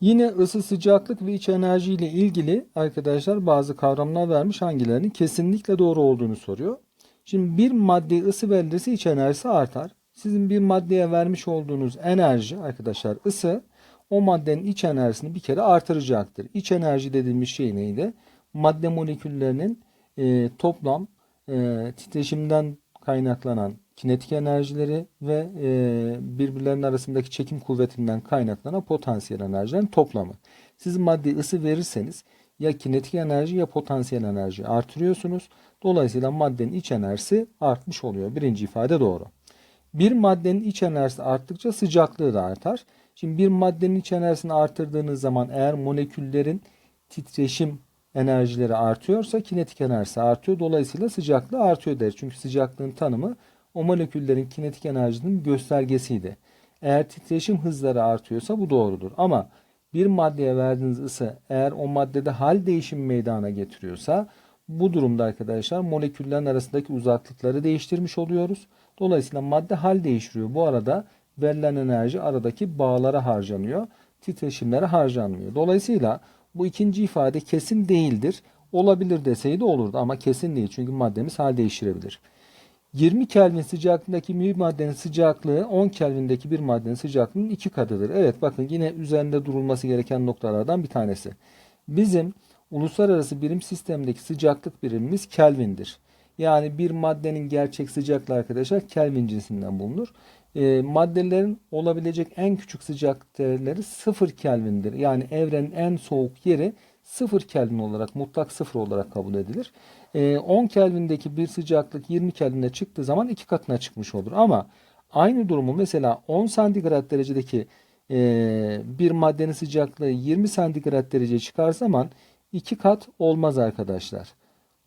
Yine ısı, sıcaklık ve iç enerji ile ilgili arkadaşlar bazı kavramlar vermiş hangilerinin kesinlikle doğru olduğunu soruyor. Şimdi bir maddeye ısı verilirse iç enerjisi artar. Sizin bir maddeye vermiş olduğunuz enerji arkadaşlar ısı o maddenin iç enerjisini bir kere artıracaktır. İç enerji dediğimiz şey neydi? Madde moleküllerinin e, toplam e, titreşimden kaynaklanan kinetik enerjileri ve e, birbirlerinin arasındaki çekim kuvvetinden kaynaklanan potansiyel enerjilerin toplamı. Siz maddeye ısı verirseniz ya kinetik enerji ya potansiyel enerji artırıyorsunuz. Dolayısıyla maddenin iç enerjisi artmış oluyor. Birinci ifade doğru. Bir maddenin iç enerjisi arttıkça sıcaklığı da artar. Şimdi bir maddenin iç enerjisini artırdığınız zaman eğer moleküllerin titreşim enerjileri artıyorsa kinetik enerjisi artıyor. Dolayısıyla sıcaklığı artıyor deriz. Çünkü sıcaklığın tanımı o moleküllerin kinetik enerjinin göstergesiydi. Eğer titreşim hızları artıyorsa bu doğrudur. Ama bir maddeye verdiğiniz ısı eğer o maddede hal değişimi meydana getiriyorsa bu durumda arkadaşlar moleküllerin arasındaki uzaklıkları değiştirmiş oluyoruz. Dolayısıyla madde hal değiştiriyor. Bu arada verilen enerji aradaki bağlara harcanıyor. Titreşimlere harcanmıyor. Dolayısıyla bu ikinci ifade kesin değildir. Olabilir deseydi olurdu ama kesin değil. Çünkü maddemiz hal değiştirebilir. 20 Kelvin sıcaklığındaki bir maddenin sıcaklığı 10 Kelvin'deki bir maddenin sıcaklığının iki katıdır. Evet bakın yine üzerinde durulması gereken noktalardan bir tanesi. Bizim uluslararası birim sistemindeki sıcaklık birimimiz Kelvin'dir. Yani bir maddenin gerçek sıcaklığı arkadaşlar Kelvin cinsinden bulunur. E, maddelerin olabilecek en küçük sıcaklık değerleri 0 Kelvin'dir. Yani evrenin en soğuk yeri 0 Kelvin olarak mutlak 0 olarak kabul edilir. E, 10 Kelvin'deki bir sıcaklık 20 Kelvin'e çıktığı zaman iki katına çıkmış olur. Ama aynı durumu mesela 10 santigrat derecedeki e, bir maddenin sıcaklığı 20 santigrat dereceye çıkar zaman iki kat olmaz arkadaşlar.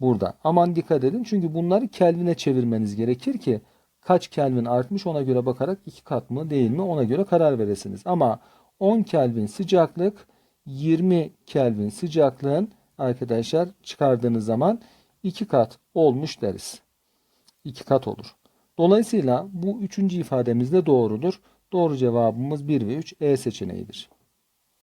Burada. Aman dikkat edin çünkü bunları Kelvin'e çevirmeniz gerekir ki kaç Kelvin artmış ona göre bakarak iki kat mı değil mi ona göre karar veresiniz. Ama 10 Kelvin sıcaklık 20 Kelvin sıcaklığın arkadaşlar çıkardığınız zaman iki kat olmuş deriz. İki kat olur. Dolayısıyla bu üçüncü ifademiz de doğrudur. Doğru cevabımız 1 ve 3 E seçeneğidir.